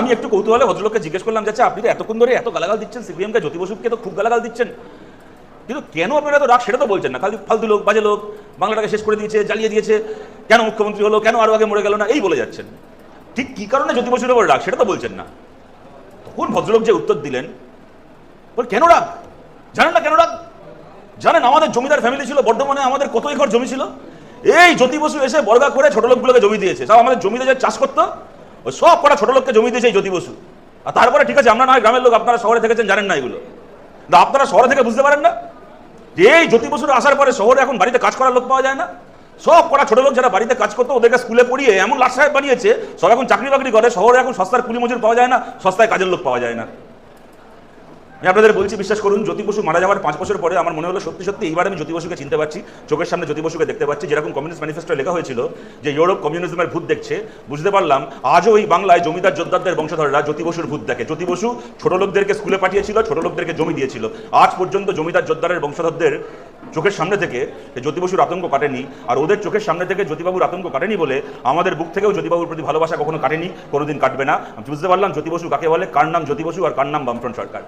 আমি একটু কৌতূহলে ভদ্রলোককে জিজ্ঞেস করলাম যাচ্ছে আপনি তো এতক্ষণ ধরে এত গালাগাল দিচ্ছেন, সিপিএমকে, জ্যোতি বসুকে তো খুব গালাগাল দিচ্ছেন। কিন্তু কেন আপনারা তো রাগ? সেটা তো বলছেন না। খালি ফালতু লোক, বাজে লোক, বাংলাটাকে শেষ করে দিয়েছে, জ্বালিয়ে দিয়েছে। কেন মুখ্যমন্ত্রী হলো, কেন আরও আগে মরে গেল না? এই বলে যাচ্ছেন। ঠিক কি কারণে জ্যোতি বসুর ওপর রাগ? সেটা তো বলছেন না। তখন ভদ্রলোক যে উত্তর দিলেন, বল, কেন রাগ? জানেন না কেন রাগ? জানেন আমাদের জমিদার ফ্যামিলি ছিল, বর্ধমানে আমাদের কত একর জমি ছিল? এই জ্যোতি বসু এসে বর্গা করে ছোট লোকগুলোকে জমি দিয়েছে। সব আমাদের জমিতে যে চাষ করতো ওই সব কটা ছোট লোককে জমি দিয়েছে এই জ্যোতি বসু। আর তারপরে ঠিক আছে, আমরা নয় গ্রামের লোক, আপনারা শহরে থেকেছেন, জানেন না এগুলো। কিন্তু আপনারা শহরে থেকে বুঝতে পারেন না? যে এই জ্যোতি বসুর আসার পরে শহরে এখন বাড়িতে কাজ করার লোক পাওয়া যায় না? সব কটা ছোট লোক যারা বাড়িতে কাজ করতো, ওদেরকে স্কুলে পড়িয়ে এমন লাট সাহেব বানিয়েছে, সব এখন চাকরি বাকরি করে, শহরে এখন সস্তার কুলি মজুর পাওয়া যায় না, সস্তায় কাজের লোক পাওয়া যায় না। আমি আপনাদের বলছি, বিশ্বাস করুন, জ্যোতি বসু মারা যাওয়ার পাঁচ বছর পরে আমার মনে হলো, সত্যি সত্যি, এইবার আমি জ্যোতি বসুকে চিনতে পারছি। চোখের সামনে জ্যোতি বসুকে দেখতে পাচ্ছি। যেরকম কমিউনিস্ট ম্যানিফেস্টো লেখা হয়েছিল যে, ইউরোপ কমিউনিজমের ভূত দেখছে। বুঝতে পারলাম, আজও এই বাংলায় জমিদার যোদ্ধাদের বংশধররা জ্যোতি বসুর ভূত দেখে। জ্যোতি বসু ছোট লোকদেরকে স্কুলে পাঠিয়েছিল, ছোট লোকদেরকে জমি দিয়েছিল। আজ পর্যন্ত জমিদার যোদ্ধারের বংশধরদের চোখের সামনে থেকে জ্যোতি বসুর আতঙ্ক কাটেনি। আর ওদের চোখের সামনে থেকে জ্যোতিবাবুর আতঙ্ক কাটেনি বলে আমাদের বুক থেকেও জ্যোতিবাবুর প্রতি ভালোবাসা কখনো কাটেনি, কোনোদিন কাটবে না। বুঝতে পারলাম, জ্যোতি বসু কাকে বলে? কার নাম জ্যোতি বসু আর কার নাম বামফ্রন্ট সরকার?